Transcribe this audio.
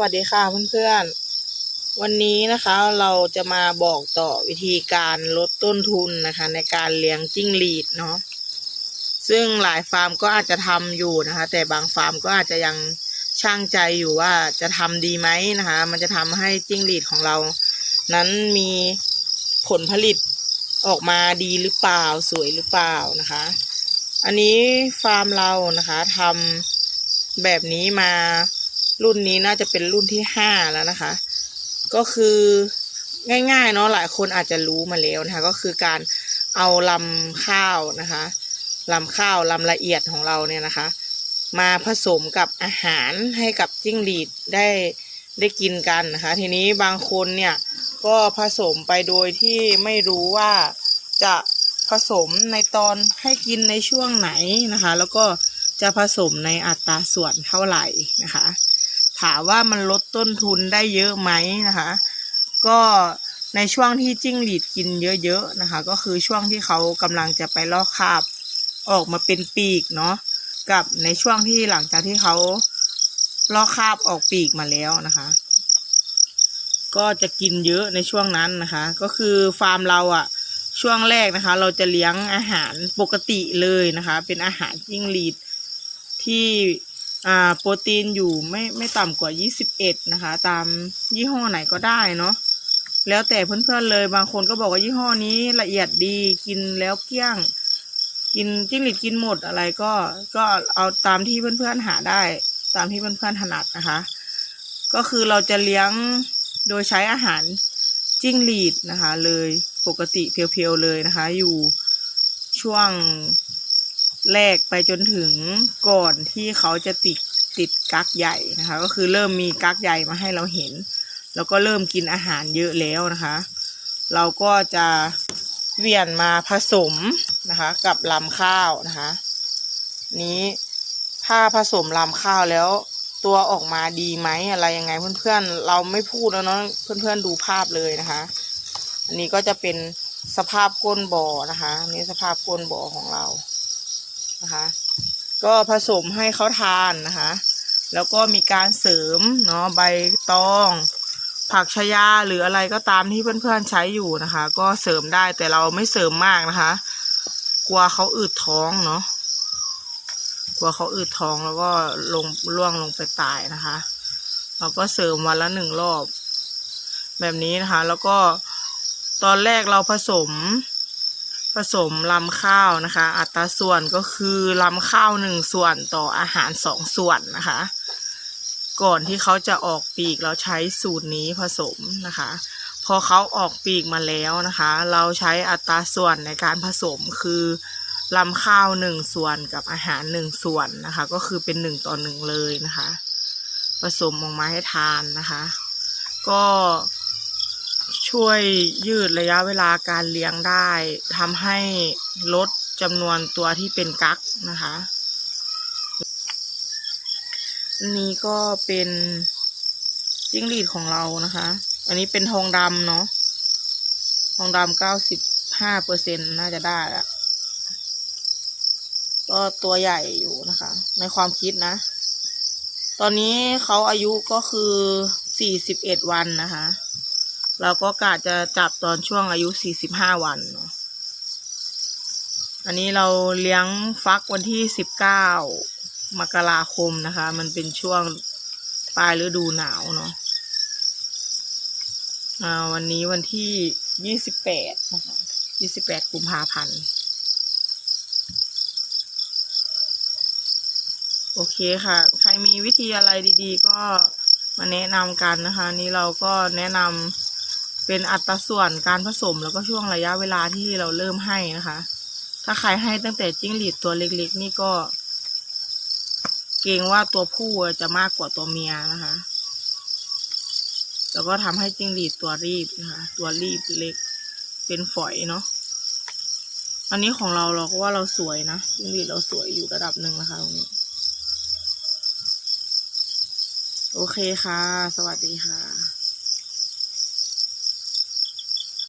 วัสดีค่ะเพื่อนๆ วันนี้นะคะเราจะมาบอกต่อวิธีการลดต้นทุนนะคะ ในการเลี้ยงจิ้งหรีดเนาะซึ่งหลายฟาร์มก็อาจจะทำอยู่นะคะ แต่บางฟาร์มก็อาจจะยังช่างใจอยู่ว่าจะทำดีไหมนะคะ มันจะทำให้จิ้งหรีดของเรา นั้นมีผลผลิตออกมาดีหรือเปล่าสวยหรือเปล่านะคะ อันนี้ฟาร์มเรานะคะทำแบบนี้มา รุ่นนี้น่าจะเป็นรุ่นที่ห้าแล้วนะคะ ก็คือง่ายๆเนาะหลายคนอาจจะรู้มาแล้วนะคะ ก็คือการเอาลำข้าวนะคะลำข้าวลำละเอียดของเราเนี่ยนะคะ มาผสมกับอาหารให้กับจิ้งหรีดได้ได้กินกันนะคะ ทีนี้บางคนเนี่ยก็ผสมไปโดยที่ไม่รู้ว่าจะผสมในตอนให้กินในช่วงไหนนะคะ แล้วก็จะผสมในอัตราส่วนเท่าไหร่นะคะ ถามว่ามันลดต้นทุนได้เยอะไหมนะคะ ก็ในช่วงที่จิ้งหรีดกินเยอะๆนะคะ ก็คือช่วงที่เขากำลังจะไปลอกคาบออกมาเป็นปีกเนาะกับในช่วงที่หลังจากที่เขาลอกคาบออกปีกมาแล้วนะคะ ก็จะกินเยอะในช่วงนั้นนะคะ ก็คือฟาร์มเราอะช่วงแรกนะคะ เราจะเลี้ยงอาหารปกติเลยนะคะ เป็นอาหารจิ้งหรีดที่ อ่าโปรตีนอยู่ไม่ไม่ต่ำกว่า 21 นะคะ ตามยี่ห้อไหนก็ได้เนาะแล้วแต่เพื่อนๆเลยบางคนก็บอกว่ายี่ห้อนี้ละเอียดดีกินแล้วเกลี้ยง กินจิ้งหรีดกินหมดอะไรก็ก็เอาตามที่เพื่อนๆหาได้ ตามที่เพื่อนๆถนัดนะคะ ก็คือเราจะเลี้ยงโดยใช้อาหารจิ้งหรีดนะคะ เลยปกติเพียวๆเลยนะคะ อยู่ช่วง แรกไปจนถึงก่อนที่เขาจะติดติดกักใหญ่นะคะ ก็คือเริ่มมีกักใหญ่มาให้เราเห็น แล้วก็เริ่มกินอาหารเยอะแล้วนะคะ เราก็จะเวียนมาผสมนะคะ กับลำข้าวนะคะ นี้ถ้าผสมลำข้าวแล้วตัวออกมาดีไหมอะไรยังไงเพื่อนๆ เราไม่พูดแล้วเนาะเพื่อนๆดูภาพเลยนะคะ อันนี้ก็จะเป็นสภาพก้นบ่อนะคะนี่สภาพก้นบ่อของเรา นะคะ ก็ผสมให้เขาทานนะคะ แล้วก็มีการเสริมเนาะใบตอง ผักชายาหรืออะไรก็ตามที่เพื่อนๆใช้อยู่นะคะ ก็เสริมได้แต่เราไม่เสริมมากนะคะ กลัวเขาอืดท้องเนาะกลัวเขาอืดท้องแล้วก็ลงล่วงลงไปตายนะคะ เราก็เสริมวันละหนึ่งรอบ แบบนี้นะคะ แล้วก็ตอนแรกเราผสม ผสมลำข้าวนะคะ อัตราส่วนก็คือลำข้าวหนึ่งส่วนต่ออาหารสองส่วนนะคะ ก่อนที่เขาจะออกปีกเราใช้สูตรนี้ผสมนะคะ พอเขาออกปีกมาแล้วนะคะ เราใช้อัตราส่วนในการผสมคือลำข้าวหนึ่งส่วนกับอาหารหนึ่งส่วนนะคะ ก็คือเป็นหนึ่งต่อหนึ่งเลยนะคะ ผสมออกมาให้ทานนะคะ ก็ ช่วยยืดระยะเวลาการเลี้ยงได้ทำให้ลดจำนวนตัวที่เป็นกั๊กนะคะนนี้ก็เป็นจิ้งหรีดของเรานะคะ อันนี้เป็นทองดำเนาะทองดำเก้าสิบห้าเปอร์เซ็นน่าจะได้ละก็ตัวใหญ่อยู่นะคะ ในความคิดนะ ตอนนี้เขาอายุก็คือสี่สิบเอ็ดวันนะคะ เราก็กะจะจับตอนช่วงอายุสี่สิบห้าวันเนาะอันนี้เราเลี้ยงฟักวันที่สิบเก้ามกราคมนะคะ มันเป็นช่วงปลายฤดูหนาวเนาะอ่าวันนี้วันที่ยี่สิบแปดนะคะยี่สิบแปดกุมภาพันธ์โอเคค่ะ ใครมีวิธีอะไรดีๆ ก็มาแนะนำกันนะคะ นี่เราก็แนะนำ เป็นอัตราส่วนการผสมแล้วก็ช่วงระยะเวลาที่เราเริ่มให้นะคะ ถ้าใครให้ตั้งแต่จิ้งหรีดตัวเล็กๆ นี่ก็ เกรงว่าตัวผู้จะมากกว่าตัวเมียนะคะ แล้วก็ทำให้จิ้งหรีดตัวรีบนะคะ ตัวรีบเล็กเป็นฝอยเนาะอันนี้ของเราเราก็ว่าเราสวยนะจิ้งหรีดเราสวยอยู่ระดับหนึ่งนะคะตรงนี้โอเคค่ะ สวัสดีค่ะ